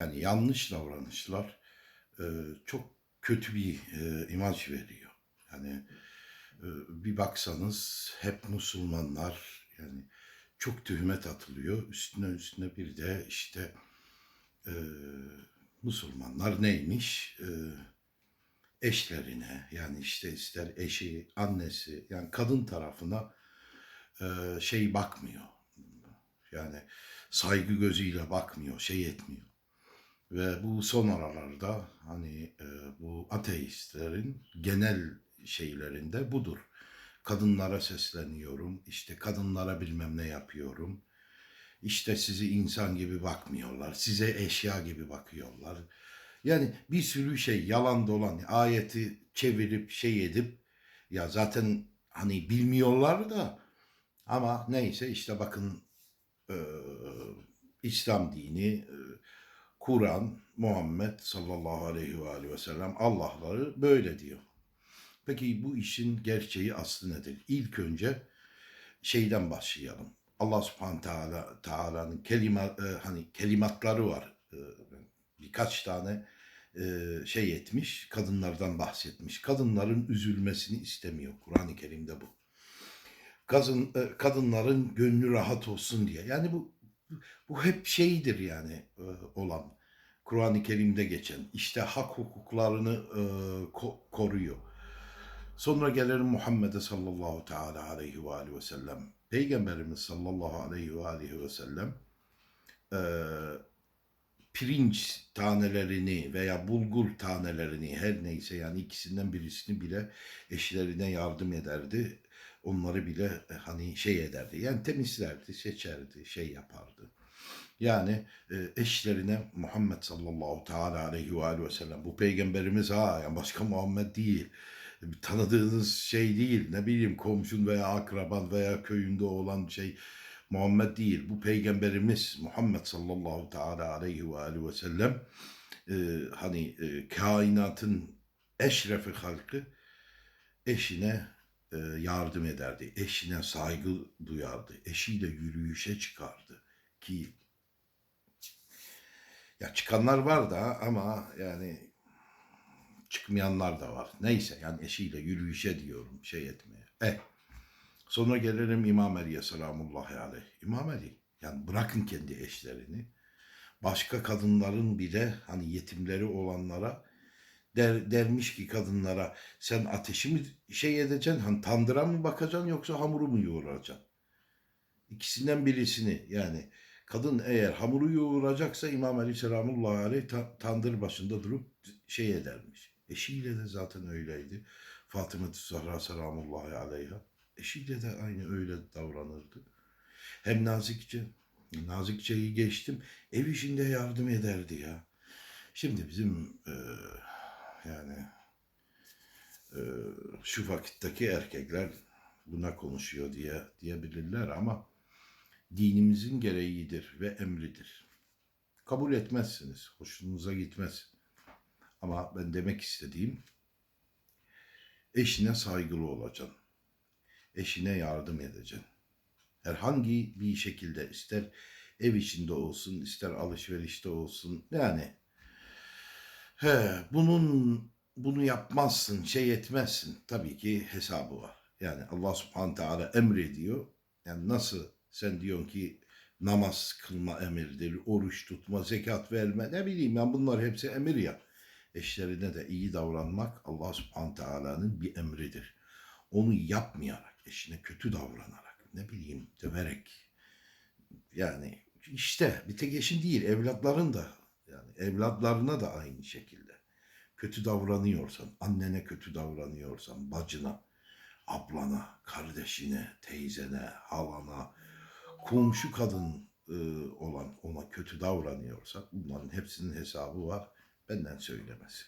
Yani yanlış davranışlar e, çok kötü bir e, imaj veriyor. Yani e, bir baksanız hep Müslümanlar yani çok tühmet atılıyor. Üstüne üstüne bir de işte e, Müslümanlar neymiş? E, eşlerine yani işte ister eşi, annesi yani kadın tarafına e, şey bakmıyor. Yani saygı gözüyle bakmıyor, şey etmiyor. Ve bu son aralarda hani e, bu ateistlerin genel şeylerinde budur. Kadınlara sesleniyorum, işte kadınlara bilmem ne yapıyorum. İşte sizi insan gibi bakmıyorlar, size eşya gibi bakıyorlar. Yani bir sürü şey yalan dolan ayeti çevirip şey edip ya zaten hani bilmiyorlar da ama neyse işte bakın e, İslam dini, e, Kur'an, Muhammed sallallahu aleyhi ve aleyhi ve sellem Allah'ları böyle diyor. Peki bu işin gerçeği aslı nedir? İlk önce şeyden başlayalım. Allah subhanahu teala Teala'nın kelima e, hani kelimatları var. E, birkaç tane e, şey etmiş, kadınlardan bahsetmiş. Kadınların üzülmesini istemiyor. Kur'an-ı Kerim'de bu. Kadın, e, kadınların gönlü rahat olsun diye. Yani bu bu hep şeydir yani olan. Kur'an-ı Kerim'de geçen. İşte hak hukuklarını e, ko- koruyor. Sonra gelelim Muhammed'e sallallahu teala aleyhi ve aleyhi ve sellem. Peygamberimiz sallallahu aleyhi ve aleyhi ve sellem e, pirinç tanelerini veya bulgur tanelerini her neyse yani ikisinden birisini bile eşlerine yardım ederdi. Onları bile e, hani şey ederdi. Yani temizlerdi, seçerdi, şey yapardı. Yani e, eşlerine Muhammed sallallahu teala aleyhi ve aleyhi ve sellem bu peygamberimiz ha yani başka Muhammed değil. Tanıdığınız şey değil ne bileyim komşun veya akraban veya köyünde olan şey Muhammed değil. Bu peygamberimiz Muhammed sallallahu teala aleyhi ve aleyhi ve sellem e, hani e, kainatın eşrefi halkı eşine e, yardım ederdi. Eşine saygı duyardı. Eşiyle yürüyüşe çıkardı. Ki ya çıkanlar var da ama yani çıkmayanlar da var. Neyse yani eşiyle yürüyüşe diyorum şey etmeye. E sonra gelelim İmam Ali'ye selamullahi aleyh. İmam Ali yani bırakın kendi eşlerini. Başka kadınların bile hani yetimleri olanlara der, dermiş ki kadınlara sen ateşi mi şey edeceksin hani tandıra mı bakacaksın yoksa hamuru mu yoğuracaksın? İkisinden birisini yani kadın eğer hamuru yoğuracaksa İmam Ali selamullahi aleyh ta- tandır başında durup şey edermiş. Eşiyle de zaten öyleydi. Fatıma Zahra selamullahi aleyha. Eşiyle de aynı öyle davranırdı. Hem nazikçe, nazikçeyi geçtim. Ev işinde yardım ederdi ya. Şimdi bizim e, yani e, şu vakitteki erkekler buna konuşuyor diye diyebilirler ama dinimizin gereğidir ve emridir. Kabul etmezsiniz, hoşunuza gitmez. Ama ben demek istediğim eşine saygılı olacaksın. Eşine yardım edeceksin. Herhangi bir şekilde ister ev içinde olsun, ister alışverişte olsun. Yani he, bunun bunu yapmazsın, şey etmezsin. Tabii ki hesabı var. Yani Allah subhanahu teala emrediyor. Yani nasıl sen diyorsun ki namaz kılma emirdir, oruç tutma, zekat verme ne bileyim ben bunlar hepsi emir ya. Eşlerine de iyi davranmak Allah subhanahu teala'nın bir emridir. Onu yapmayarak, eşine kötü davranarak, ne bileyim döverek, yani işte bir tek eşin değil evlatların da yani evlatlarına da aynı şekilde kötü davranıyorsan, annene kötü davranıyorsan, bacına, ablana, kardeşine, teyzene, halana, komşu kadın e, olan ona kötü davranıyorsak bunların hepsinin hesabı var benden söylemesi.